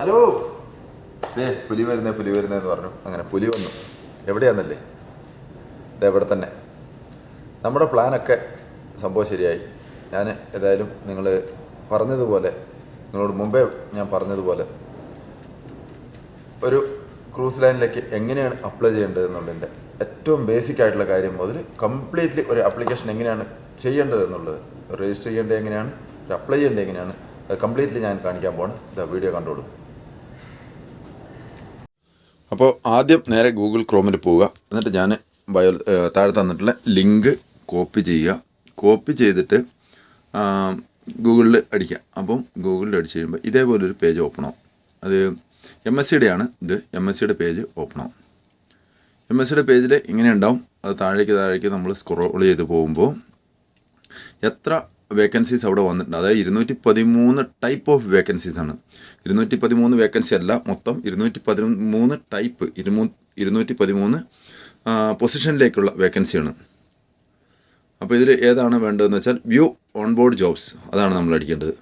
Hello. ഏ പുലി വരുന്നേ പുലി വരുന്നേന്ന് പറഞ്ഞു. അങ്ങനെ പുലി വന്നു. എവിടെയാന്നല്ലേ? ഇത് എവിടെ തന്നെ. നമ്മുടെ പ്ലാനൊക്കെ സംഭവം ശരിയായി. ഞാൻ ഏതായാലും നിങ്ങൾ പറഞ്ഞതുപോലെ നിങ്ങളോട് മുമ്പേ ഞാൻ പറഞ്ഞതുപോലെ ഒരു ക്രൂസ് ലൈനിലേക്ക് എങ്ങനെയാണ് അപ്ലൈ ചെയ്യേണ്ടത് എന്നുള്ളതിന്റെ ഏറ്റവും ബേസിക് ആയിട്ടുള്ള കാര്യം മുതൽ കംപ്ലീറ്റ്ലി ഒരു അപ്ലിക്കേഷൻ എങ്ങനെയാണ് ചെയ്യേണ്ടത് എന്നുള്ളത്. രജിസ്റ്റർ ചെയ്യേണ്ടത് എങ്ങനെയാണ്? അപ്ലൈ ചെയ്യേണ്ടത് എങ്ങനെയാണ്? കംപ്ലീറ്റ്ലി ഞാൻ കാണിക്കാൻ പോവാണ്. ഇതാ വീഡിയോ കണ്ടോളൂ. അപ്പോൾ ആദ്യം നേരെ ഗൂഗിൾ ക്രോമിൽ പോവുക. എന്നിട്ട് ഞാൻ ബയോ താഴെ തന്നിട്ടുള്ള ലിങ്ക് കോപ്പി ചെയ്യുക. കോപ്പി ചെയ്തിട്ട് ഗൂഗിളിൽ അടിക്കുക. അപ്പം ഗൂഗിളിൽ അടിച്ച് കഴിയുമ്പോൾ ഇതേപോലൊരു പേജ് ഓപ്പൺ ആവും. അത് എം എസ് സിയുടെ ആണ്. ഇത് എം എസ് സിയുടെ പേജ് ഓപ്പൺ ആവും. എം എസ് സിയുടെ പേജിൽ ഇങ്ങനെ ഉണ്ടാവും. അത് താഴേക്ക് താഴേക്ക് നമ്മൾ സ്ക്രോൾ ചെയ്ത് പോകുമ്പോൾ എത്ര വേക്കൻസീസ് അവിടെ വന്നിട്ടുണ്ട്. അതായത് ഇരുന്നൂറ്റി പതിമൂന്ന് ടൈപ്പ് ഓഫ് വേക്കൻസീസ് ആണ്. ഇരുന്നൂറ്റി പതിമൂന്ന് വേക്കൻസി അല്ല മൊത്തം. ഇരുന്നൂറ്റി പതിമൂന്ന് ടൈപ്പ് ഇരുമൂ ഇരുന്നൂറ്റി പതിമൂന്ന് പൊസിഷനിലേക്കുള്ള വേക്കൻസിയാണ് അപ്പോൾ ഇതിൽ ഏതാണ് വേണ്ടതെന്ന് വെച്ചാൽ വ്യൂ ഓൺ ബോർഡ് ജോബ്സ് അതാണ് നമ്മൾ അടിക്കേണ്ടത്.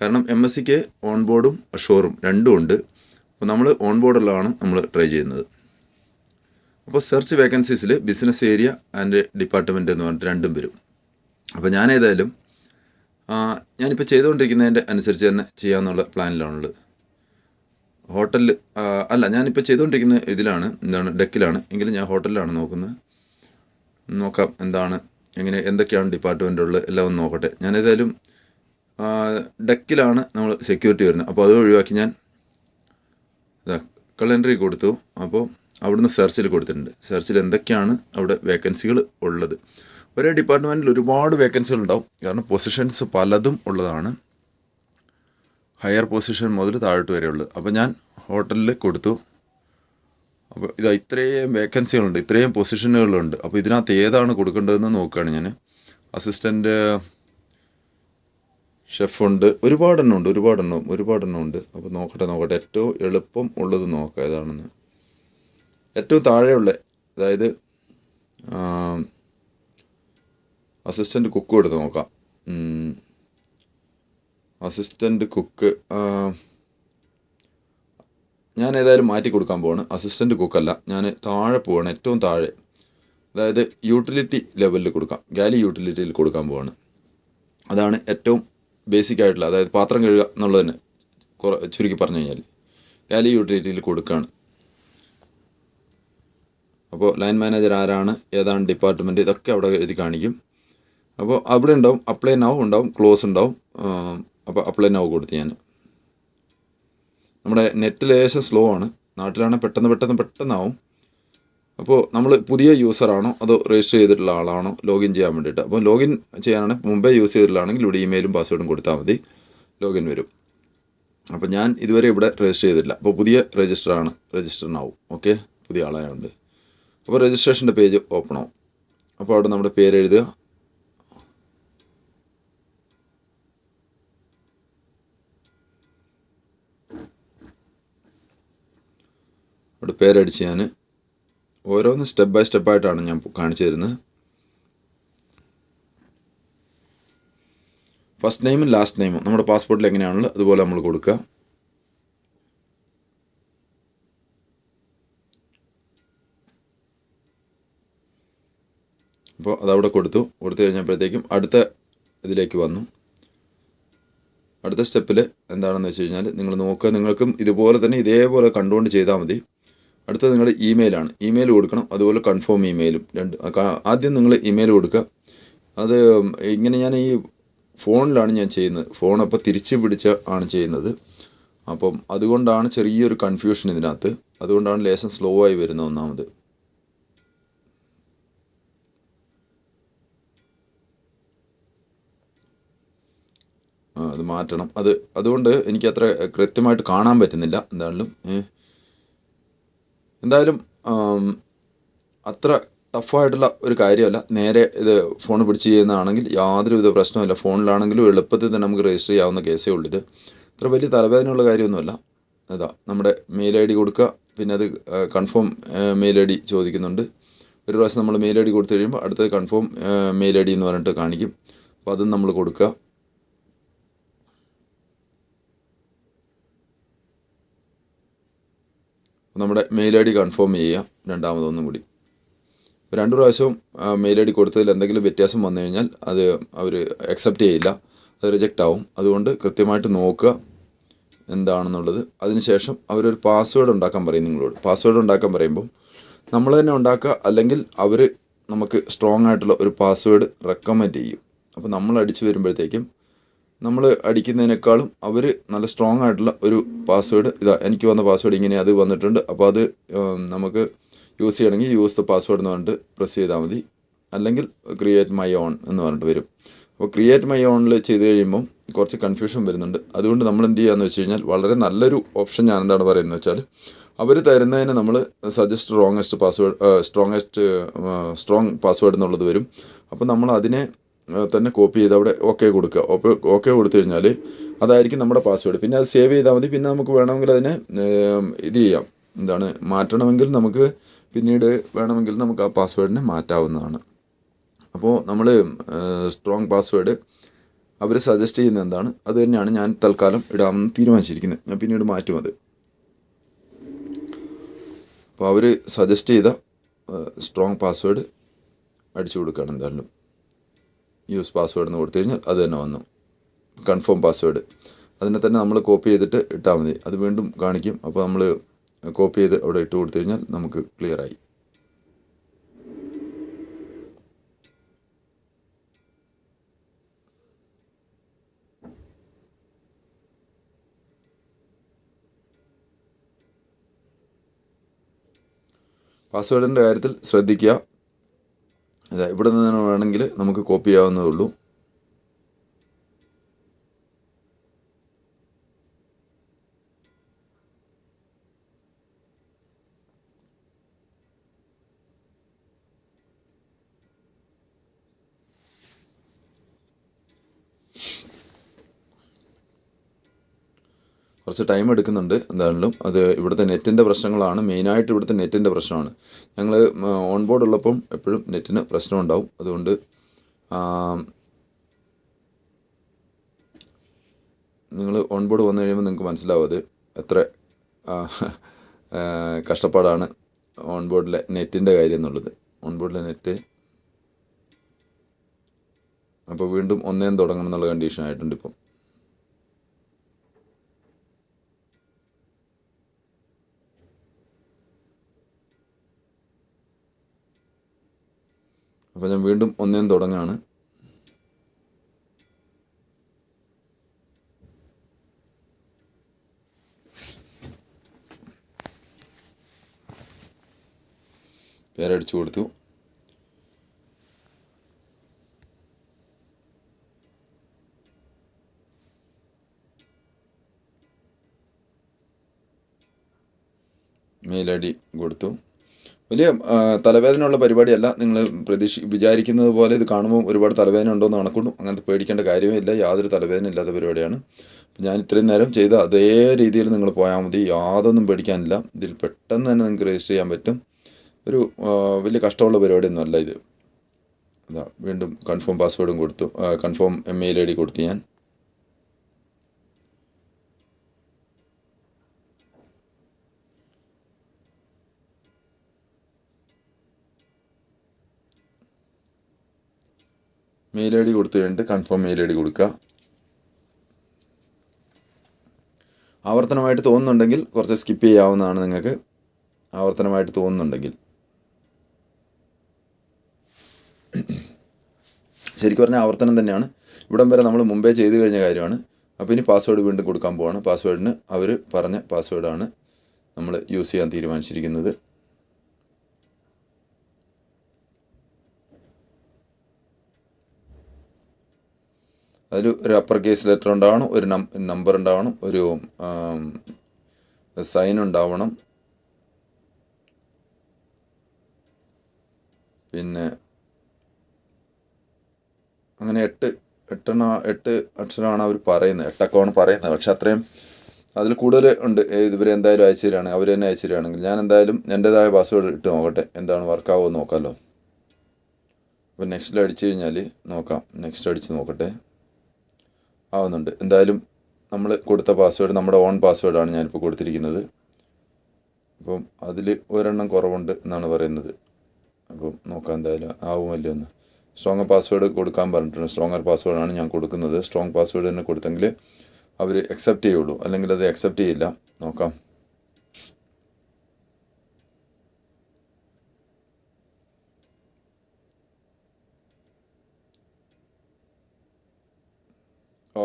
കാരണം എം എസ് സിക്ക് ഓൺ ബോർഡും അഷോറും രണ്ടും ഉണ്ട്. അപ്പോൾ നമ്മൾ ഓൺ ബോർഡുള്ളതാണ് നമ്മൾ ട്രൈ ചെയ്യുന്നത്. അപ്പോൾ സെർച്ച് വേക്കൻസീസിൽ ബിസിനസ് ഏരിയ ആൻഡ് ഡിപ്പാർട്ട്മെന്റ് എന്ന് പറഞ്ഞിട്ട് രണ്ടും വരും. അപ്പോൾ ആ, ഞാനിപ്പോൾ ചെയ്തുകൊണ്ടിരിക്കുന്നതിന്റെ അനുസരിച്ച് തന്നെ ചെയ്യാമെന്നുള്ള പ്ലാനിലാണുള്ളത്. ഹോട്ടലിൽ അല്ല ഞാനിപ്പോൾ ചെയ്തുകൊണ്ടിരിക്കുന്ന ഇതിലാണ് എന്താണ് ഡെക്കിലാണ്. എങ്കിലും ഞാൻ ഹോട്ടലിലാണ് നോക്കുന്നത്. നോക്കാം എന്താണ് എങ്ങനെ എന്തൊക്കെയാണ് ഡിപ്പാർട്ട്മെന്റ് ഉള്ളത് എല്ലാം ഒന്ന് നോക്കട്ടെ. ഞാൻ ഏതായാലും ഡെക്കിലാണ് നമ്മൾ സെക്യൂരിറ്റി വരുന്നത്. അപ്പോൾ അത് ഒഴിവാക്കി ഞാൻ കലണ്ടറി കൊടുത്തു. അപ്പോൾ അവിടുന്ന് സെർച്ചിൽ കൊടുത്തിട്ടുണ്ട്. സെർച്ചിൽ എന്തൊക്കെയാണ് അവിടെ വേക്കൻസികൾ ഉള്ളത്. ഒരേ ഡിപ്പാർട്ട്മെന്റിൽ ഒരുപാട് വേക്കൻസികൾ ഉണ്ടാവും കാരണം പൊസിഷൻസ് പലതും ഉള്ളതാണ്. ഹയർ പൊസിഷൻ മുതൽ താഴോട്ട് വരെ ഉള്ളത്. അപ്പോൾ ഞാൻ ഹോട്ടലിൽ കൊടുത്തു. അപ്പോൾ ഇതാ ഇത്രയും വേക്കൻസികളുണ്ട് ഇത്രയും പൊസിഷനുകളുണ്ട് അപ്പോൾ ഇതിനകത്ത് ഏതാണ് കൊടുക്കേണ്ടതെന്ന് നോക്കുകയാണ് ഞാൻ അസിസ്റ്റന്റ് ഷെഫുണ്ട് ഒരുപാടെണ്ണം ഉണ്ട്. ഒരുപാടെണ്ണം ഒരുപാടെണ്ണം ഉണ്ട്. അപ്പോൾ നോക്കട്ടെ നോക്കട്ടെ. ഏറ്റവും എളുപ്പം ഉള്ളത് നോക്കാം. ഏതാണെന്ന്. ഏറ്റവും താഴെയുള്ള അതായത് അസിസ്റ്റന്റ് കുക്ക് എടുത്ത് നോക്കാം. അസിസ്റ്റന്റ് കുക്ക് ഞാൻ ഏതായാലും മാറ്റി കൊടുക്കാൻ പോവാണ്. അസിസ്റ്റന്റ് കുക്കല്ല ഞാൻ താഴെ പോവാണ് ഏറ്റവും താഴെ. അതായത് യൂട്ടിലിറ്റി ലെവലിൽ കൊടുക്കാം. ഗാലി യൂട്ടിലിറ്റിയിൽ കൊടുക്കാൻ പോവാണ്. അതാണ് ഏറ്റവും ബേസിക് ആയിട്ടുള്ള അതായത് പാത്രം കഴുകുക എന്നുള്ളതിന് കുറ ചുരുക്കി പറഞ്ഞു കഴിഞ്ഞാൽ ഗാലി യൂട്ടിലിറ്റിയിൽ കൊടുക്കുകയാണ് അപ്പോൾ ലൈൻ മാനേജർ ആരാണ് ഏതാണ് ഡിപ്പാർട്ട്മെന്റ് ഇതൊക്കെ അവിടെ എഴുതി കാണിക്കും. അപ്പോൾ അവിടെ ഉണ്ടാവും അപ്ലൈ നൗ ഉണ്ടാവും ക്ലോസ് ഉണ്ടാവും. അപ്പോൾ അപ്ലൈ നൗ കൊടുത്ത് ഞാൻ. നമ്മുടെ നെറ്റ് ലേശം സ്ലോ ആണ്. നാട്ടിലാണെങ്കിൽ പെട്ടെന്ന് പെട്ടെന്ന് പെട്ടെന്നാവും. അപ്പോൾ നമ്മൾ പുതിയ യൂസറാണോ അതോ രജിസ്റ്റർ ചെയ്തിട്ടുള്ള ആളാണോ ലോഗിൻ ചെയ്യാൻ വേണ്ടിയിട്ട്. അപ്പോൾ ലോഗിൻ ചെയ്യാനാണ് മുമ്പേ യൂസ് ചെയ്തിട്ടുള്ളതാണെങ്കിൽ ഇവിടെ ഇമെയിലും പാസ്വേഡും കൊടുത്താൽ മതി. ലോഗിൻ വരും. അപ്പോൾ ഞാൻ ഇതുവരെ ഇവിടെ രജിസ്റ്റർ ചെയ്തിട്ടില്ല. അപ്പോൾ പുതിയ രജിസ്റ്റർ ആണ്. രജിസ്റ്ററിനാവും ഓക്കെ പുതിയ ആളായതുകൊണ്ട് അപ്പോൾ രജിസ്ട്രേഷന്റെ പേജ് ഓപ്പൺ ആവും. അപ്പോൾ അവിടെ നമ്മുടെ പേര് എഴുതുക. അവിടെ പേരടിച്ച് ഞാൻ ഓരോന്ന് സ്റ്റെപ്പ് ബൈ സ്റ്റെപ്പായിട്ടാണ് ഞാൻ കാണിച്ചു തരുന്നത്. ഫസ്റ്റ് നെയിമും ലാസ്റ്റ് നെയിമും നമ്മുടെ പാസ്പോർട്ടിൽ എങ്ങനെയാണല്ലോ അതുപോലെ നമ്മൾ കൊടുക്കുക. അപ്പോൾ അതവിടെ കൊടുത്തു. കൊടുത്തു കഴിഞ്ഞപ്പോഴത്തേക്കും അടുത്ത ഇതിലേക്ക് വന്നു. അടുത്ത സ്റ്റെപ്പിൽ എന്താണെന്ന് വെച്ച് കഴിഞ്ഞാൽ നിങ്ങൾ നോക്കുക. നിങ്ങൾക്കും ഇതുപോലെ തന്നെ ഇതേപോലെ കണ്ടുകൊണ്ട് ചെയ്താൽ മതി. അടുത്തത് നിങ്ങളുടെ ഇമെയിലാണ് ഇമെയിൽ കൊടുക്കണം അതുപോലെ കൺഫേം ഇമെയിലും രണ്ട്. ആദ്യം നിങ്ങൾ ഇമെയിൽ കൊടുക്കുക. അത് ഇങ്ങനെ ഞാൻ ഈ ഫോണിലാണ് ഞാൻ ചെയ്യുന്നത്. ഫോൺ അപ്പോൾ തിരിച്ച് പിടിച്ച ആണ് ചെയ്യുന്നത്. അപ്പം അതുകൊണ്ടാണ് ചെറിയൊരു കൺഫ്യൂഷൻ ഇതിനകത്ത്. അതുകൊണ്ടാണ് ലേശം സ്ലോ ആയി വരുന്നത് ഒന്നാമത്. അത് മാറ്റണം. അത് അതുകൊണ്ട് എനിക്ക് അത്ര കൃത്യമായിട്ട് കാണാൻ പറ്റുന്നില്ല എന്തായാലും. എന്തായാലും അത്ര ടഫായിട്ടുള്ള ഒരു കാര്യമല്ല. നേരെ ഇത് ഫോൺ പിടിച്ച് ചെയ്യുന്നതാണെങ്കിൽ യാതൊരുവിധ പ്രശ്നമില്ല ഫോണിലാണെങ്കിലും എളുപ്പത്തിൽ തന്നെ നമുക്ക് രജിസ്റ്റർ ചെയ്യാവുന്ന കേസേ ഉള്ളൂ ഇത്. അത്ര വലിയ തലവേദനയുള്ള കാര്യമൊന്നുമല്ല. അതാ നമ്മുടെ മെയിൽ ഐ ഡി കൊടുക്കുക. പിന്നെ അത് കൺഫേം മെയിൽ ഐ ഡി ചോദിക്കുന്നുണ്ട്. ഒരു പ്രാവശ്യം നമ്മൾ മെയിൽ ഐ ഡി കൊടുത്തു കഴിയുമ്പോൾ അടുത്തത് കൺഫേം മെയിൽ ഐ ഡി എന്ന് പറഞ്ഞിട്ട് കാണിക്കും. അപ്പോൾ അതും നമ്മൾ കൊടുക്കുക. നമ്മുടെ മെയിൽ ഐ ഡി കൺഫേം ചെയ്യുക രണ്ടാമതൊന്നും കൂടി. രണ്ട് പ്രാവശ്യവും മെയിൽ ഐ ഡി കൊടുത്തതിൽ എന്തെങ്കിലും വ്യത്യാസം വന്നു കഴിഞ്ഞാൽ അത് അവർ അക്സെപ്റ്റ് ചെയ്യില്ല അത് റിജക്റ്റ് ആവും. അതുകൊണ്ട് കൃത്യമായിട്ട് നോക്കുക എന്താണെന്നുള്ളത്. അതിനുശേഷം അവരൊരു പാസ്വേഡ് ഉണ്ടാക്കാൻ പറയും നിങ്ങളോട്. പാസ്വേഡ് ഉണ്ടാക്കാൻ പറയുമ്പം നമ്മൾ തന്നെ ഉണ്ടാക്കുക അല്ലെങ്കിൽ അവർ നമുക്ക് സ്ട്രോങ് ആയിട്ടുള്ള ഒരു പാസ്വേഡ് റെക്കമെൻഡ് ചെയ്യും. അപ്പോൾ നമ്മൾ അടിച്ചു വരുമ്പോഴത്തേക്കും നമ്മൾ അടിക്കുന്നതിനേക്കാളും അവർ നല്ല സ്ട്രോങ് ആയിട്ടുള്ള ഒരു പാസ്വേഡ് ഇതാ എനിക്ക് വന്ന പാസ്വേഡ് ഇങ്ങനെ അത് വന്നിട്ടുണ്ട്. അപ്പോൾ അത് നമുക്ക് യൂസ് ചെയ്യണമെങ്കിൽ യൂസ് ദ പാസ്വേഡ് എന്ന് പറഞ്ഞിട്ട് പ്രസ് ചെയ്താൽ മതി. അല്ലെങ്കിൽ ക്രിയേറ്റ് മൈ ഓൺ എന്ന് പറഞ്ഞിട്ട് വരും. അപ്പോൾ ക്രിയേറ്റ് മൈ ഓണിൽ ചെയ്ത് കഴിയുമ്പം കുറച്ച് കൺഫ്യൂഷൻ വരുന്നുണ്ട്. അതുകൊണ്ട് നമ്മൾ എന്ത് ചെയ്യാന്ന് വെച്ച് കഴിഞ്ഞാൽ വളരെ നല്ലൊരു ഓപ്ഷൻ ഞാൻ എന്താണ് പറയുന്നത് വെച്ചാൽ അവർ തരുന്നതിന് നമ്മൾ suggest strongest password strongest strong password എന്നുള്ളത് വരും. അപ്പോൾ നമ്മൾ അതിനെ തന്നെ കോപ്പി ചെയ്ത് അവിടെ ഓക്കെ കൊടുക്കുക. ഓക്കെ ഓക്കെ കൊടുത്തു കഴിഞ്ഞാൽ അതായിരിക്കും നമ്മുടെ പാസ്വേഡ് പിന്നെ അത് സേവ് ചെയ്താൽ മതി. പിന്നെ നമുക്ക് വേണമെങ്കിൽ അതിനെ ഇത് ചെയ്യാം. എന്താണ്? മാറ്റണമെങ്കിൽ നമുക്ക് പിന്നീട് വേണമെങ്കിൽ നമുക്ക് ആ പാസ്വേഡിനെ മാറ്റാവുന്നതാണ്. അപ്പോൾ നമ്മൾ സ്ട്രോങ് പാസ്വേഡ് അവർ സജസ്റ്റ് ചെയ്യുന്ന എന്താണ്? അത് തന്നെയാണ് ഞാൻ തൽക്കാലം ഇടാമെന്ന് തീരുമാനിച്ചിരിക്കുന്നത്. ഞാൻ പിന്നീട് മാറ്റും അത്. അപ്പോൾ അവർ സജസ്റ്റ് ചെയ്ത സ്ട്രോങ് പാസ്വേഡ് അടിച്ചു കൊടുക്കുകയാണ് എന്തായാലും. യൂസ് പാസ്വേഡ് എന്ന് കൊടുത്തു കഴിഞ്ഞാൽ അത് തന്നെ വന്നു. കൺഫേം പാസ്വേഡ് അതിനെ തന്നെ നമ്മൾ കോപ്പി ചെയ്തിട്ട് ഇട്ടാൽ മതി. അത് വീണ്ടും കാണിക്കും. അപ്പോൾ നമ്മൾ കോപ്പി ചെയ്ത് അവിടെ ഇട്ട് കൊടുത്തു കഴിഞ്ഞാൽ നമുക്ക് ആയി. പാസ്വേഡിന്റെ കാര്യത്തിൽ ശ്രദ്ധിക്കുക. ഇവിടെ നിന്ന് വേണമെങ്കിൽ നമുക്ക് കോപ്പി ചെയ്യാവുന്നതേ ഉള്ളൂ. കുറച്ച് ടൈം എടുക്കുന്നുണ്ട് എന്തായാലും. അത് ഇവിടുത്തെ നെറ്റിന്റെ പ്രശ്നങ്ങളാണ്. മെയിനായിട്ട് ഇവിടുത്തെ നെറ്റിന്റെ പ്രശ്നമാണ്. ഞങ്ങൾ ഓൺ ബോർഡ് ഉള്ളപ്പം എപ്പോഴും നെറ്റിന് പ്രശ്നമുണ്ടാവും അതുകൊണ്ട് നിങ്ങൾ ഓൺ ബോർഡ് വന്നു കഴിയുമ്പോൾ നിങ്ങൾക്ക് മനസ്സിലാവും അത് എത്ര കഷ്ടപ്പാടാണ് ഓൺ ബോർഡിലെ നെറ്റിന്റെ കാര്യം എന്നുള്ളത്. ഓൺ ബോർഡിലെ നെറ്റ് അപ്പോൾ വീണ്ടും ഒന്നേം തുടങ്ങണം എന്നുള്ള കണ്ടീഷൻ ആയിട്ടുണ്ട് ഇപ്പം. അപ്പോൾ ഞാൻ വീണ്ടും ഒന്നേം തുടങ്ങാണ്. പേരടിച്ചു കൊടുത്തു. മെയിൽ ഐ ഡി കൊടുത്തു. വലിയ തലവേദനയുള്ള പരിപാടിയല്ല. നിങ്ങൾ പ്രതീക്ഷ വിചാരിക്കുന്നത് പോലെ ഇത് കാണുമ്പോൾ ഒരുപാട് തലവേദന ഉണ്ടോ എന്ന് കണക്കൊണ്ടും അങ്ങനത്തെ പേടിക്കേണ്ട കാര്യമില്ല. യാതൊരു തലവേദന ഇല്ലാത്ത പരിപാടിയാണ്. ഞാൻ ഇത്രയും നേരം ചെയ്ത അതേ രീതിയിൽ നിങ്ങൾ പോയാൽ മതി. യാതൊന്നും പേടിക്കാനില്ല. ഇതിൽ പെട്ടെന്ന് തന്നെ നിങ്ങൾക്ക് രജിസ്റ്റർ ചെയ്യാൻ പറ്റും. ഒരു വലിയ കഷ്ടമുള്ള പരിപാടിയൊന്നും അല്ല ഇത്. വീണ്ടും കൺഫേം പാസ്വേഡും കൊടുത്തു. കൺഫേം മെയിൽ ഐ ഡി കൊടുത്തു ഞാൻ. മെയിൽ ഐ ഡി കൊടുത്തു കഴിഞ്ഞിട്ട് കൺഫേം മെയിൽ ഐ ഡി കൊടുക്കുക. ആവർത്തനമായിട്ട് തോന്നുന്നുണ്ടെങ്കിൽ കുറച്ച് സ്കിപ്പ് ചെയ്യാവുന്നതാണ് നിങ്ങൾക്ക് ആവർത്തനമായിട്ട് തോന്നുന്നുണ്ടെങ്കിൽ. ശരിക്കും പറഞ്ഞാൽ ആവർത്തനം തന്നെയാണ്. ഇവിടം വരെ നമ്മൾ മുമ്പേ ചെയ്തു കഴിഞ്ഞ കാര്യമാണ്. അപ്പോൾ ഇനി പാസ്വേഡ് വീണ്ടും കൊടുക്കാൻ പോവാണ്. പാസ്വേഡിന് അവർ പറഞ്ഞ പാസ്വേഡാണ് നമ്മൾ യൂസ് ചെയ്യാൻ തീരുമാനിച്ചിരിക്കുന്നത്. അതിൽ ഒരു അപ്പർ കേസ് ലെറ്റർ ഉണ്ടാവണം ഒരു നമ്പർ ഉണ്ടാവണം ഒരു സൈൻ ഉണ്ടാവണം. പിന്നെ അങ്ങനെ എട്ട് എട്ടെണ്ണ എട്ട് അക്ഷരമാണ് അവർ പറയുന്നത് എട്ടക്കമാണ് പറയുന്നത്. പക്ഷെ അത്രയും അതിൽ കൂടുതൽ ഉണ്ട്. ഇവർ എന്തായാലും അയച്ചു തരികയാണ് അവർ തന്നെ അയച്ചു തരികയാണെങ്കിൽ ഞാൻ എന്തായാലും എന്റെതായ പാസ്വേഡ് ഇട്ട് നോക്കട്ടെ എന്താണ് വർക്കാവുമോ നോക്കാമല്ലോ അപ്പോൾ നെക്സ്റ്റിൽ അടിച്ചു കഴിഞ്ഞാൽ നോക്കാം നെക്സ്റ്റ് അടിച്ച് നോക്കട്ടെ. ആവുന്നുണ്ട്. എന്തായാലും നമ്മൾ കൊടുത്ത പാസ്വേഡ് നമ്മുടെ ഓൺ പാസ്വേഡാണ് ഞാനിപ്പോൾ കൊടുത്തിരിക്കുന്നത്. അപ്പം അതിൽ ഒരെണ്ണം കുറവുണ്ട് എന്നാണ് പറയുന്നത്. അപ്പം നോക്കാം എന്തായാലും ആവുമല്ലോ എന്ന്. സ്ട്രോങ്ങർ പാസ്വേഡ് കൊടുക്കാൻ പറഞ്ഞിട്ടുണ്ട്. സ്ട്രോങ്ങർ പാസ്വേഡാണ് ഞാൻ കൊടുക്കുന്നത്. സ്ട്രോങ് പാസ്വേഡ് തന്നെ കൊടുത്തെങ്കിൽ അവർ അക്സെപ്റ്റ് ചെയ്യുള്ളൂ. അല്ലെങ്കിൽ അത് അക്സെപ്റ്റ് ചെയ്യില്ല. നോക്കാം.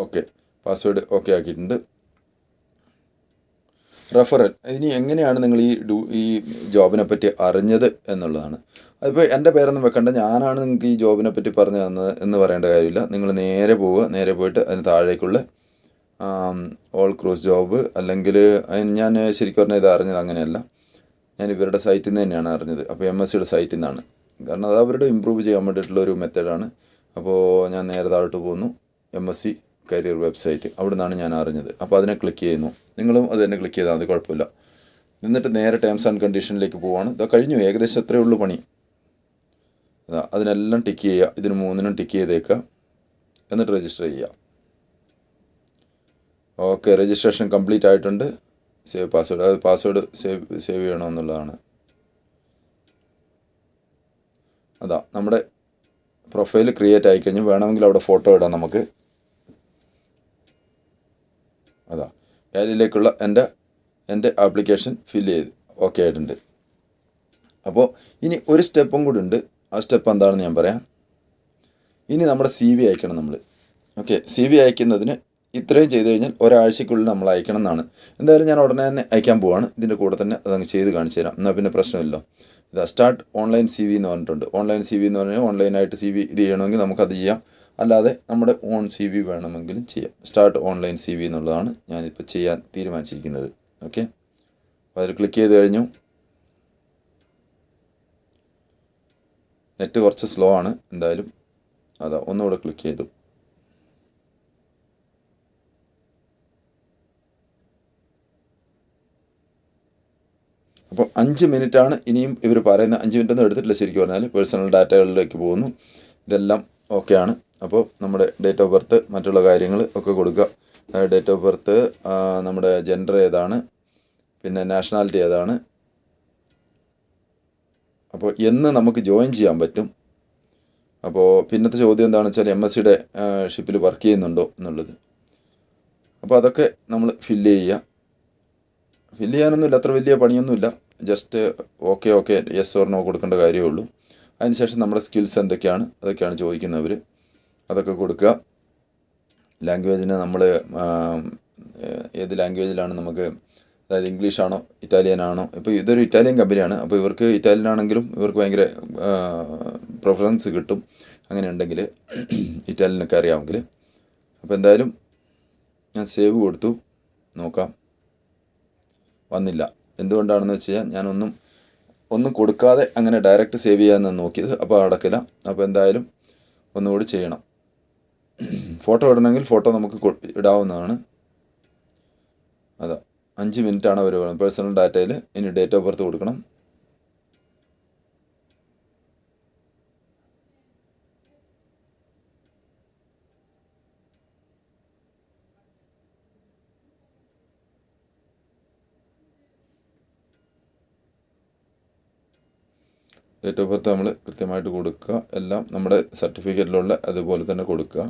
ഓക്കെ. പാസ്വേഡ് ഓക്കെ ആക്കിയിട്ടുണ്ട്. റെഫറൽ ഇനി എങ്ങനെയാണ് നിങ്ങൾ ഈ ഡു ഈ ജോബിനെ പറ്റി അറിഞ്ഞത് എന്നുള്ളതാണ്. അതിപ്പോൾ എന്റെ പേരൊന്നും വെക്കണ്ട. ഞാനാണ് നിങ്ങൾക്ക് ഈ ജോബിനെ പറ്റി പറഞ്ഞു തന്നത് എന്ന് പറയേണ്ട കാര്യമില്ല. നിങ്ങൾ നേരെ പോവുക. നേരെ പോയിട്ട് അതിന് താഴേക്കുള്ള ഓൾ ക്രോസ് ജോബ് അല്ലെങ്കിൽ ഞാൻ ശരിക്കും പറഞ്ഞാൽ ഇത് അറിഞ്ഞത് അങ്ങനെയല്ല. ഞാൻ ഇവരുടെ സൈറ്റിൽ നിന്ന് തന്നെയാണ് അറിഞ്ഞത്. അപ്പോൾ എം എസ് സിയുടെ സൈറ്റിൽ നിന്നാണ് കാരണം അത് അവരുടെ ഇമ്പ്രൂവ് ചെയ്യാൻ വേണ്ടിയിട്ടുള്ള ഒരു മെത്തേഡാണ് അപ്പോൾ ഞാൻ നേരെ താഴോട്ട് പോകുന്നു. M S C career website. അവിടെ നിന്നാണ് ഞാൻ അറിഞ്ഞത്. അപ്പോൾ അതിനെ ക്ലിക്ക് ചെയ്യുന്നു. നിങ്ങളും അത് തന്നെ ക്ലിക്ക് ചെയ്താൽ മതി കുഴപ്പമില്ല. എന്നിട്ട് നേരെ ടേംസ് ആൻഡ് കണ്ടീഷനിലേക്ക് പോവാണ്. ഇതാ കഴിഞ്ഞു ഏകദേശം എത്രയേ ഉള്ളൂ പണി. അതാ അതിനെല്ലാം ടിക്ക് ചെയ്യുക. ഇതിന് മൂന്നിനും ടിക്ക് ചെയ്തേക്കുക. എന്നിട്ട് രജിസ്റ്റർ ചെയ്യുക. ഓക്കെ രജിസ്ട്രേഷൻ കംപ്ലീറ്റ് ആയിട്ടുണ്ട്. സേവ് പാസ്വേഡ് അത് പാസ്വേഡ് സേവ് സേവ് ചെയ്യണമെന്നുള്ളതാണ് അതാ നമ്മുടെ പ്രൊഫൈൽ ക്രിയേറ്റ് ആയിക്കഴിഞ്ഞു വേണമെങ്കിൽ അവിടെ ഫോട്ടോ ഇടാം നമുക്ക്. അതാ. ഗാലറിയിലേക്കുള്ള എന്റെ എന്റെ ആപ്ലിക്കേഷൻ ഫില്ല് ചെയ്ത്. ഓക്കെ ആയിട്ടുണ്ട്. അപ്പോൾ ഇനി ഒരു സ്റ്റെപ്പും കൂടി ഉണ്ട്. ആ സ്റ്റെപ്പ് എന്താണെന്ന് ഞാൻ പറയാം. ഇനി നമ്മുടെ സി വി അയക്കണം നമ്മൾ ഓക്കെ സി വി അയക്കുന്നതിന് ഇത്രയും ചെയ്തു കഴിഞ്ഞാൽ ഒരാഴ്ചയ്ക്കുള്ളിൽ നമ്മൾ അയക്കണം എന്നാണ്. എന്തായാലും ഞാൻ ഉടനെ തന്നെ അയക്കാൻ പോവാണ്. ഇതിന്റെ കൂടെ തന്നെ അതങ്ങ് ചെയ്ത് കാണിച്ചു തരാം. എന്നാൽ പിന്നെ പ്രശ്നമില്ല ഇതാ സ്റ്റാർട്ട് ഓൺലൈൻ സി വി എന്ന് പറഞ്ഞിട്ടുണ്ട്. ഓൺലൈൻ സി വി എന്ന് പറഞ്ഞാൽ ഓൺലൈനായിട്ട് സി വി ഇത് ചെയ്യണമെങ്കിൽ നമുക്കത് ചെയ്യാം. അല്ലാതെ നമ്മുടെ ഓൺ സി വി വേണമെങ്കിലും ചെയ്യാം. സ്റ്റാർട്ട് ഓൺലൈൻ സി വി എന്നുള്ളതാണ് ഞാനിപ്പോൾ ചെയ്യാൻ തീരുമാനിച്ചിരിക്കുന്നത്. ഓക്കെ അപ്പോൾ അതിൽ ക്ലിക്ക് ചെയ്ത് കഴിഞ്ഞു. നെറ്റ് കുറച്ച് സ്ലോ ആണ്. എന്തായാലും അതാ ഒന്നുകൂടെ ക്ലിക്ക് ചെയ്തു. അപ്പോൾ അഞ്ച് മിനിറ്റാണ് ഇനിയും ഇവർ പറയുന്ന അഞ്ച് മിനിറ്റ് ഒന്നും എടുത്തിട്ടില്ല ശരിക്കും പറഞ്ഞാൽ പേഴ്സണൽ ഡാറ്റകളിലേക്ക് പോകുന്നു. ഇതെല്ലാം ഓക്കെയാണ് അപ്പോൾ നമ്മുടെ ഡേറ്റ് ഓഫ് ബർത്ത് മറ്റുള്ള കാര്യങ്ങൾ ഒക്കെ കൊടുക്കുക. ഡേറ്റ് ഓഫ് ബർത്ത് നമ്മുടെ ജെൻഡർ ഏതാണ്? പിന്നെ നാഷണാലിറ്റി ഏതാണ്? അപ്പോൾ എന്ന് നമുക്ക് ജോയിൻ ചെയ്യാൻ പറ്റും. അപ്പോൾ പിന്നത്തെ ചോദ്യം എന്താണെന്ന് വെച്ചാൽ എം എസ് സിയുടെ ഷിപ്പിൽ വർക്ക് ചെയ്യുന്നുണ്ടോ എന്നുള്ളത്. അപ്പോൾ അതൊക്കെ നമ്മൾ ഫില്ല് ചെയ്യുക. ഫില്ല് ചെയ്യാനൊന്നുമില്ല അത്ര വലിയ പണിയൊന്നുമില്ല. Just okay okay yes or no കൊടുക്കേണ്ട കാര്യമേ ഉള്ളൂ. അതിനുശേഷം നമ്മുടെ സ്കിൽസ് എന്തൊക്കെയാണ്? അതൊക്കെയാണ് ചോദിക്കുന്നവർ അതൊക്കെ കൊടുക്കുക. ലാംഗ്വേജിനെ നമ്മൾ ഏത് ലാംഗ്വേജിലാണ് നമുക്ക് അതായത് ഇംഗ്ലീഷാണോ ഇറ്റാലിയൻ ആണോ ഇപ്പോൾ ഇതൊരു ഇറ്റാലിയൻ കമ്പനിയാണ്. അപ്പോൾ ഇവർക്ക് ഇറ്റാലിയൻ ആണെങ്കിലും ഇവർക്ക് ഭയങ്കര പ്രിഫറൻസ് കിട്ടും. അങ്ങനെ ഉണ്ടെങ്കിൽ ഇറ്റാലിയനൊക്കെ അറിയാമെങ്കിൽ അപ്പോൾ എന്തായാലും ഞാൻ സേവ് കൊടുത്തു. നോക്കാം. വന്നില്ല. എന്തുകൊണ്ടാണെന്ന് വെച്ച് കഴിഞ്ഞാൽ ഞാനൊന്നും ഒന്നും കൊടുക്കാതെ അങ്ങനെ ഡയറക്റ്റ് സേവ് ചെയ്യാമെന്ന് നോക്കിയത്. അപ്പോൾ അടക്കില്ല. അപ്പോൾ എന്തായാലും ഒന്നുകൂടി ചെയ്യണം. ഫോട്ടോ ഇടണമെങ്കിൽ ഫോട്ടോ നമുക്ക് ഇടാവുന്നതാണ്. അതാ. അഞ്ച് മിനിറ്റാണ് അവർ പേഴ്സണൽ ഡാറ്റയിൽ ഇനി ഡേറ്റ് ഓഫ് ബർത്ത് കൊടുക്കണം. ഡേറ്റ് ഓഫ് ബർത്ത് നമ്മൾ കൃത്യമായിട്ട് കൊടുക്കുക. എല്ലാം നമ്മുടെ സർട്ടിഫിക്കറ്റിലുള്ള അതുപോലെ തന്നെ കൊടുക്കുക.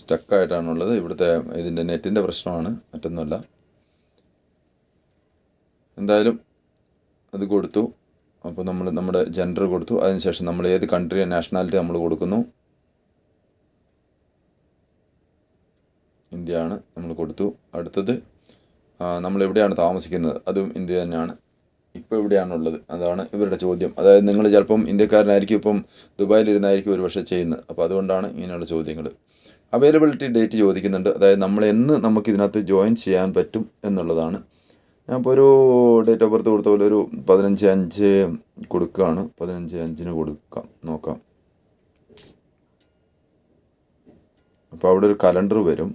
സ്റ്റക്കായിട്ടാണുള്ളത്. ഇവിടുത്തെ ഇതിന്റെ നെറ്റിന്റെ പ്രശ്നമാണ്. മറ്റൊന്നുമല്ല. എന്തായാലും അത് കൊടുത്തു. അപ്പോൾ നമ്മൾ നമ്മുടെ ജെൻഡർ കൊടുത്തു. അതിനുശേഷം നമ്മൾ ഏത് കൺട്രി നാഷണാലിറ്റി നമ്മൾ കൊടുക്കുന്നു? ഇന്ത്യയാണ് നമ്മൾ കൊടുത്തു. അടുത്തത് നമ്മൾ എവിടെയാണ് താമസിക്കുന്നത്? അതും ഇന്ത്യ തന്നെയാണ്. ഇപ്പോൾ എവിടെയാണുള്ളത്? അതാണ് ഇവരുടെ ചോദ്യം. അതായത് നിങ്ങൾ ചിലപ്പം ഇന്ത്യക്കാരനായിരിക്കും ഇപ്പം ദുബായിലിരുന്നായിരിക്കും ഒരുപക്ഷെ ചെയ്യുന്നത്. അപ്പോൾ അതുകൊണ്ടാണ് ഇങ്ങനെയുള്ള ചോദ്യങ്ങൾ. അവൈലബിലിറ്റി ഡേറ്റ് ചോദിക്കുന്നുണ്ട്. അതായത് നമ്മൾ എന്ന് നമുക്ക് ഇതിനകത്ത് ജോയിൻ ചെയ്യാൻ പറ്റും എന്നുള്ളതാണ്. ഞാൻ ഇപ്പോൾ ഒരു ഡേറ്റ് ഓഫ് ബർത്ത് കൊടുത്ത പോലെ ഒരു പതിനഞ്ച് അഞ്ച് കൊടുക്കുകയാണ്. പതിനഞ്ച് അഞ്ചിന് കൊടുക്കാം. നോക്കാം. അപ്പോൾ അവിടെ ഒരു കലണ്ടർ വരും.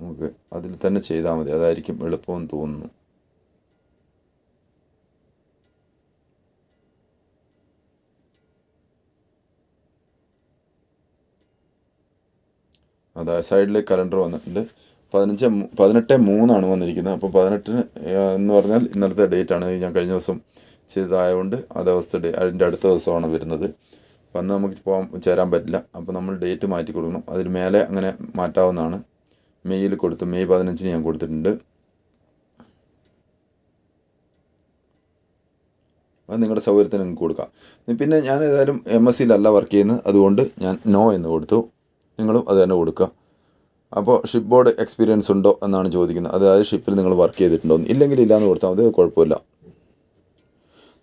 നമുക്ക് അതിൽ തന്നെ ചെയ്താൽ മതി. അതായിരിക്കും എളുപ്പമെന്ന് തോന്നുന്നു. അതായത് സൈഡിൽ കലണ്ടർ വന്നിട്ടുണ്ട്. പതിനഞ്ച് പതിനെട്ട് മൂന്നാണ് വന്നിരിക്കുന്നത്. അപ്പോൾ പതിനെട്ടിന് എന്ന് പറഞ്ഞാൽ ഇന്നലത്തെ ഡേറ്റ് ആണ്. ഞാൻ കഴിഞ്ഞ ദിവസം ചെയ്തതായതുകൊണ്ട് ആ ദിവസത്തെ ഡേ അതിന്റെ അടുത്ത ദിവസമാണ് വരുന്നത്. വന്ന് അന്ന് നമുക്ക് പോകാൻ ചേരാൻ പറ്റില്ല. അപ്പോൾ നമ്മൾ ഡേറ്റ് മാറ്റി കൊടുക്കണം. അതിൽ മേലെ അങ്ങനെ മാറ്റാവുന്നതാണ്. മെയ്യിൽ കൊടുത്തു മെയ് പതിനഞ്ചിന് ഞാൻ കൊടുത്തിട്ടുണ്ട്. അത് നിങ്ങളുടെ സൗകര്യത്തിന് നിങ്ങൾക്ക് കൊടുക്കാം. പിന്നെ ഞാൻ ഏതായാലും എം എസ് സിയിലല്ല വർക്ക് ചെയ്യുന്നത്. അതുകൊണ്ട് ഞാൻ നോ എന്ന് കൊടുത്തു. നിങ്ങളും അത് തന്നെ കൊടുക്കുക. അപ്പോൾ ഷിപ്പ് ബോർഡ് എക്സ്പീരിയൻസ് ഉണ്ടോ എന്നാണ് ചോദിക്കുന്നത്. അതായത് ഷിപ്പിൽ നിങ്ങൾ വർക്ക് ചെയ്തിട്ടുണ്ടോ. ഇല്ലെങ്കിൽ ഇല്ലയെന്ന് കൊടുത്താൽ മതി കുഴപ്പമില്ല.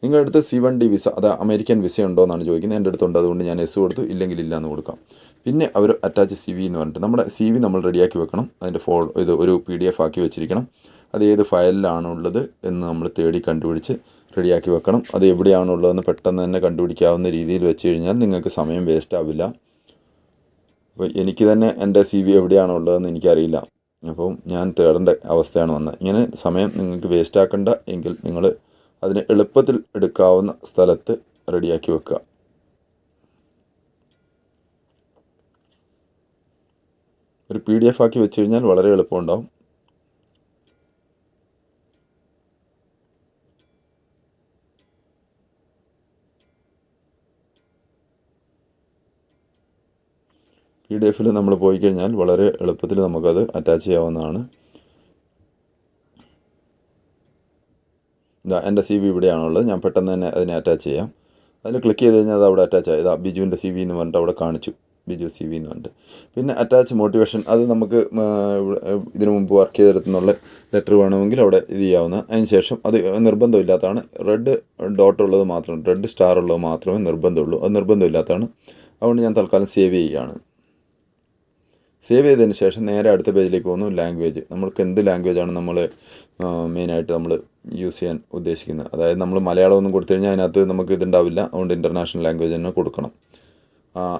നിങ്ങളുടെ അടുത്ത് സി വൺ ഡി വിസ അത് അമേരിക്കൻ വിസ ഉണ്ടോ എന്നാണ് ചോദിക്കുന്നത്. എന്റെ അടുത്തുണ്ട് അതുകൊണ്ട് ഞാൻ എസ് കൊടുത്തു. ഇല്ലെങ്കിൽ ഇല്ല എന്ന് കൊടുക്കാം. പിന്നെ അവർ അറ്റാച്ച് സി വി എന്ന് പറഞ്ഞിട്ട് നമ്മുടെ സി വി നമ്മൾ റെഡിയാക്കി വെക്കണം. അതിന്റെ ഫോൾ ഇത് ഒരു പി ഡി എഫ് ആക്കി വെച്ചിരിക്കണം. അത് ഏത് ഫയലിലാണ് ഉള്ളത് എന്ന് നമ്മൾ തേടി കണ്ടുപിടിച്ച് റെഡിയാക്കി വെക്കണം. അത് എവിടെയാണുള്ളതെന്ന് പെട്ടെന്ന് തന്നെ കണ്ടുപിടിക്കാവുന്ന രീതിയിൽ വെച്ച് കഴിഞ്ഞാൽ നിങ്ങൾക്ക് സമയം വേസ്റ്റ് ആവില്ല. അപ്പോൾ എനിക്ക് തന്നെ എന്റെ സി വി എവിടെയാണോ ഉള്ളതെന്ന് എനിക്കറിയില്ല. അപ്പം ഞാൻ തേടേണ്ട അവസ്ഥയാണ് വന്നത്. ഇങ്ങനെ സമയം നിങ്ങൾക്ക് വേസ്റ്റ് ആക്കണ്ട എങ്കിൽ നിങ്ങൾ അതിന് എളുപ്പത്തിൽ എടുക്കാവുന്ന സ്ഥലത്ത് റെഡിയാക്കി വെക്കുക. ഒരു പി ഡി എഫ് ആക്കി വെച്ച് കഴിഞ്ഞാൽ വളരെ എളുപ്പമുണ്ടാവും. പി ഡി എഫിൽ നമ്മൾ പോയി കഴിഞ്ഞാൽ വളരെ എളുപ്പത്തിൽ നമുക്കത് അറ്റാച്ച് ചെയ്യാവുന്നതാണ്. ഇതാ എന്റെ സി വി ഇവിടെയാണുള്ളത്. ഞാൻ പെട്ടെന്ന് തന്നെ അതിനെ അറ്റാച്ച് ചെയ്യാം. അതിൽ ക്ലിക്ക് ചെയ്ത് കഴിഞ്ഞാൽ അത് അവിടെ അറ്റാച്ച് ആയി. ഇതാ ബിജുവിന്റെ സി വി എന്ന് പറഞ്ഞിട്ട് അവിടെ കാണിച്ചു. ബിജു സി വി എന്ന് പറഞ്ഞിട്ട്. പിന്നെ അറ്റാച്ച് മോട്ടിവേഷൻ അത് നമുക്ക് ഇതിനു മുമ്പ് വർക്ക് ചെയ്തെടുത്തുന്നുള്ള ലെറ്റർ വേണമെങ്കിൽ അവിടെ ഇത് ചെയ്യാവുന്ന. അതിന് ശേഷം അത് നിർബന്ധമില്ലാത്തതാണ്. റെഡ് ഡോട്ട് ഉള്ളത് മാത്രം റെഡ് സ്റ്റാർ ഉള്ളത് മാത്രമേ നിർബന്ധമുള്ളൂ. അത് നിർബന്ധമില്ലാത്തതാണ്. അതുകൊണ്ട് ഞാൻ തൽക്കാലം സേവ് ചെയ്യുകയാണ്. സേവ് ചെയ്തതിന് ശേഷം നേരെ അടുത്ത പേജിലേക്ക് പോകുന്നു ലാംഗ്വേജ് നമ്മൾക്ക് എന്ത് ലാംഗ്വേജാണ് നമ്മൾ മെയിനായിട്ട് നമ്മൾ യൂസ് ചെയ്യാൻ ഉദ്ദേശിക്കുന്നത്? അതായത് നമ്മൾ മലയാളം ഒന്നും കൊടുത്തു കഴിഞ്ഞാൽ അതിനകത്ത് നമുക്ക് ഇതുണ്ടാവില്ല. അതുകൊണ്ട് ഇന്റർനാഷണൽ ലാംഗ്വേജ് തന്നെ കൊടുക്കണം.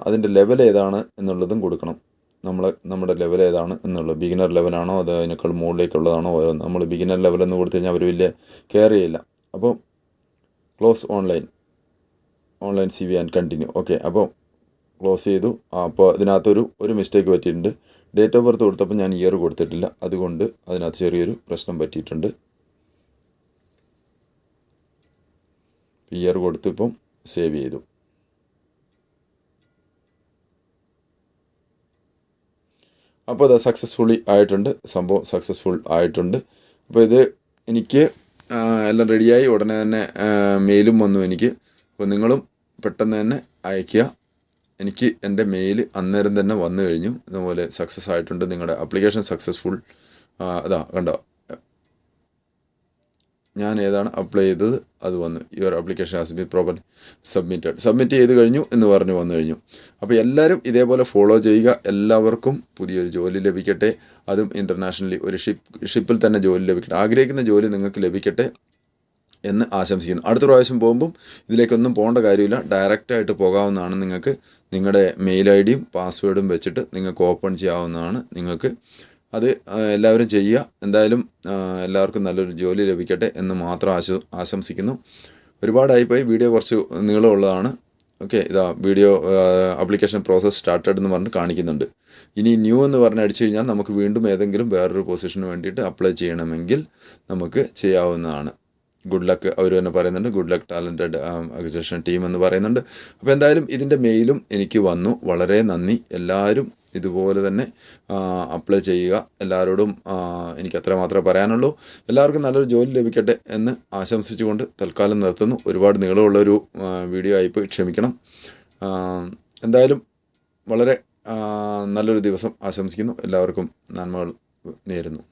അതിന്റെ ലെവൽ ഏതാണ് എന്നുള്ളതും കൊടുക്കണം. നമ്മൾ നമ്മുടെ ലെവൽ ഏതാണ് എന്നുള്ളത്. ബിഗിനർ ലെവലാണോ അത് അതിനേക്കാൾ മുകളിലേക്കുള്ളതാണോ ഓരോ നമ്മൾ ബിഗിനർ ലെവൽ എന്ന് കൊടുത്തു കഴിഞ്ഞാൽ അവർ വലിയ കെയർ ചെയ്യില്ല. അപ്പോൾ close online online C V and continue okay അപ്പോൾ ക്ലോസ് ചെയ്തു. അപ്പോൾ ഇതിനകത്തൊരു ഒരു മിസ്റ്റേക്ക് പറ്റിയിട്ടുണ്ട്. ഡേറ്റ് ഓഫ് ബർത്ത് കൊടുത്തപ്പോൾ ഞാൻ ഇയർ കൊടുത്തിട്ടില്ല. അതുകൊണ്ട് അതിനകത്ത് ചെറിയൊരു പ്രശ്നം പറ്റിയിട്ടുണ്ട്. ഇയർ കൊടുത്ത് ഇപ്പം സേവ് ചെയ്തു. അപ്പോൾ അത് സക്സസ്ഫുള്ളി ആയിട്ടുണ്ട്. സംഭവം സക്സസ്ഫുൾ ആയിട്ടുണ്ട്. അപ്പോൾ ഇത് എനിക്ക് എല്ലാം റെഡിയായി ഉടനെ തന്നെ മെയിലും വന്നു എനിക്ക്. അപ്പോൾ നിങ്ങളും പെട്ടെന്ന് തന്നെ അയയ്ക്കുക. എനിക്ക് എന്റെ മെയിൽ അന്നേരം തന്നെ വന്നു കഴിഞ്ഞു. ഇതുപോലെ സക്സസ് ആയിട്ടുണ്ട്. നിങ്ങളുടെ അപ്ലിക്കേഷൻ സക്സസ്ഫുൾ അതാ കണ്ടോ? ഞാൻ ഏതാണ് അപ്ലൈ ചെയ്തത്? അത് വന്നു. Your application has be proper submitted submit ചെയ്ത് കഴിഞ്ഞു എന്ന് പറഞ്ഞ് വന്നു കഴിഞ്ഞു. അപ്പോൾ എല്ലാവരും ഇതേപോലെ ഫോളോ ചെയ്യുക. എല്ലാവർക്കും പുതിയൊരു ജോലി ലഭിക്കട്ടെ. അതും ഇന്റർനാഷണലി ഒരു ഷിപ്പ് ഷിപ്പിൽ തന്നെ ജോലി ലഭിക്കട്ടെ. ആഗ്രഹിക്കുന്ന ജോലി നിങ്ങൾക്ക് ലഭിക്കട്ടെ എന്ന് ആശംസിക്കുന്നു. അടുത്ത പ്രാവശ്യം പോകുമ്പം ഇതിലേക്കൊന്നും പോകേണ്ട കാര്യമില്ല. ഡയറക്റ്റായിട്ട് പോകാവുന്നതാണ് നിങ്ങൾക്ക്. നിങ്ങളുടെ മെയിൽ ഐ ഡിയും പാസ്വേഡും വെച്ചിട്ട് നിങ്ങൾക്ക് ഓപ്പൺ ചെയ്യാവുന്നതാണ് നിങ്ങൾക്ക്. അത് എല്ലാവരും ചെയ്യുക. എന്തായാലും എല്ലാവർക്കും നല്ലൊരു ജോലി ലഭിക്കട്ടെ എന്ന് മാത്രം ആശ ആശംസിക്കുന്നു. ഒരുപാടായിപ്പോയി. വീഡിയോ കുറച്ച് നീളമുള്ളതാണ് ഓക്കെ ഇതാ വീഡിയോ ആപ്ലിക്കേഷൻ പ്രോസസ്സ് സ്റ്റാർട്ടഡ് എന്ന് പറഞ്ഞ് കാണിക്കുന്നുണ്ട്. ഇനി ന്യൂ എന്ന് പറഞ്ഞ് അടിച്ചു കഴിഞ്ഞാൽ നമുക്ക് വീണ്ടും ഏതെങ്കിലും വേറൊരു പൊസിഷന് വേണ്ടിയിട്ട് അപ്ലൈ ചെയ്യണമെങ്കിൽ നമുക്ക് ചെയ്യാവുന്നതാണ്. ഗുഡ് ലക്ക് അവർ തന്നെ പറയുന്നുണ്ട് good luck talented acquisition team എന്ന് പറയുന്നുണ്ട്. അപ്പോൾ എന്തായാലും ഇതിന്റെ മെയിലും എനിക്ക് വന്നു. വളരെ നന്ദി. എല്ലാവരും ഇതുപോലെ തന്നെ അപ്ലൈ ചെയ്യുക. എല്ലാവരോടും എനിക്ക് അത്ര മാത്രമേ പറയാനുള്ളൂ. എല്ലാവർക്കും നല്ലൊരു ജോലി ലഭിക്കട്ടെ എന്ന് ആശംസിച്ചുകൊണ്ട് തൽക്കാലം നിർത്തുന്നു. ഒരുപാട് നീളമുള്ളൊരു ഒരു വീഡിയോ ആയിപ്പോയി ക്ഷമിക്കണം. എന്തായാലും വളരെ നല്ലൊരു ദിവസം ആശംസിക്കുന്നു. എല്ലാവർക്കും നന്മകൾ നേരുന്നു.